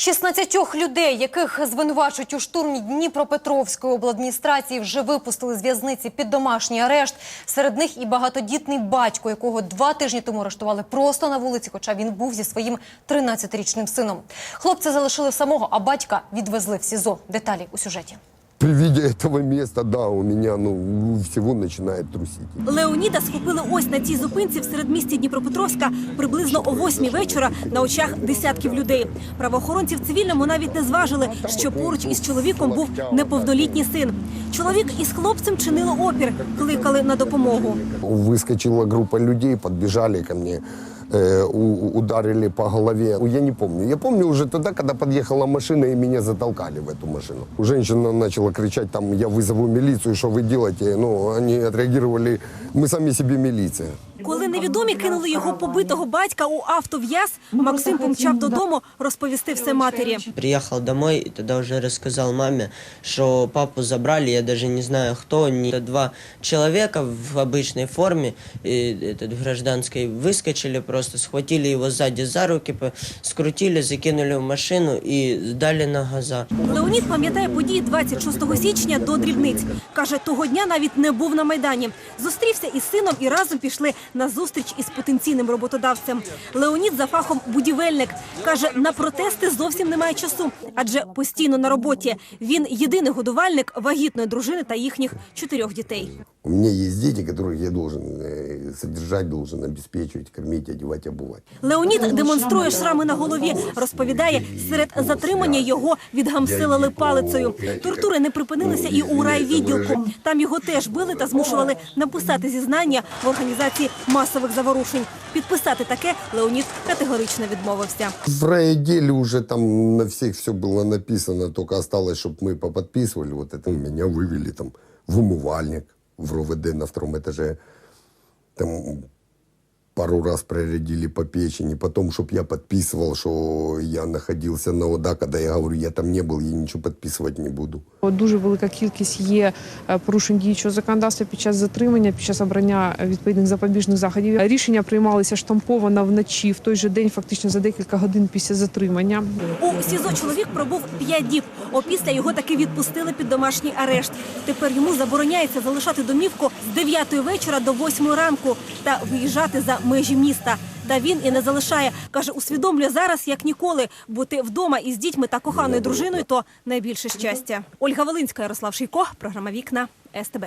16 людей, яких звинувачують у штурмі Дніпропетровської обладміністрації, вже випустили з в'язниці під домашній арешт. Серед них і багатодітний батько, якого два тижні тому арештували просто на вулиці, хоча він був зі своїм 13-річним сином. Хлопця залишили самого, а батька відвезли в СІЗО. Деталі у сюжеті. При виде этого места, да, у меня, ну, всего начинает трусить. Леоніда схопили ось на цій зупинці в середмісті Дніпропетровська приблизно о восьмій вечора на очах десятків людей. Правоохоронці в цивільному навіть не зважили, що поруч із чоловіком був неповнолітній син. Чоловік із хлопцем чинили опір, кликали на допомогу. Выскочила группа людей, подбежали ко мне, э, у- ударили по голове. Я не помню. Я помню уже тогда, когда подъехала машина и меня затолкали в эту машину. Женщина начала кричать, там, я вызову милицию, что вы делаете? Ну, они отреагировали, мы сами себе милиция. Коли невідомі кинули його побитого батька у автов'яз, Максим помчав додому розповісти все матері. Приехал домой и тогда уже рассказал маме, что папу забрали, я даже не знаю кто, они. Это два человека в обычной форме, и, этот, в гражданской, выскочили просто, схватили его сзади за руки, по- скрутили, закинули в машину и сдали на газа. Леонід пам'ятає події 26 січня до дрібниць. Каже, того дня навіть не був на майдані. Зустрівся із сином і разом пішли на зустріч із потенційним роботодавцем. Леонід за фахом будівельник каже, на протести зовсім немає часу, адже постійно на роботі. Він єдиний годувальник вагітної дружини та їхніх чотирьох дітей. У мене є діти, которых я должен э, содержать, должен обеспечивать, кормить, одевать, обувать. Леонід демонструє шрами на голові. Розповідає, серед затримання його відгамсилили палицею. Тортури не припинилися і у райвідділку. Там його теж били та змушували написати зізнання в організації масових заворушень. Підписати таке Леонід категорично відмовився. В райотделе уже там на всех все было написано, только осталось, чтобы мы поподписывали. Вот это меня вывели там в умывальник, в РОВД на втором этаже. Там пару раз прорядили по печени. Потом, чтобы я подписывал, что я находился на ОДА, когда я говорю, я там не был, я ничего подписывать не буду. Дуже велика кількість є е, порушень діючого законодавства під час затримання, під час обрання відповідних запобіжних заходів. Рішення приймалися штамповано вночі в той же день, фактично за декілька годин після затримання. У СІЗО чоловік пробув 5 діб. Опісля його таки відпустили під домашній арешт. Тепер йому забороняється залишати домівку з 9 вечора до 8 ранку та виїжджати за межі міста. Та він і не залишає. Каже, усвідомлює зараз, як ніколи, бути вдома із дітьми та коханою дружиною то найбільше щастя. Ольга Волинська, Ярослав Шийко, програма Вікна СТБ.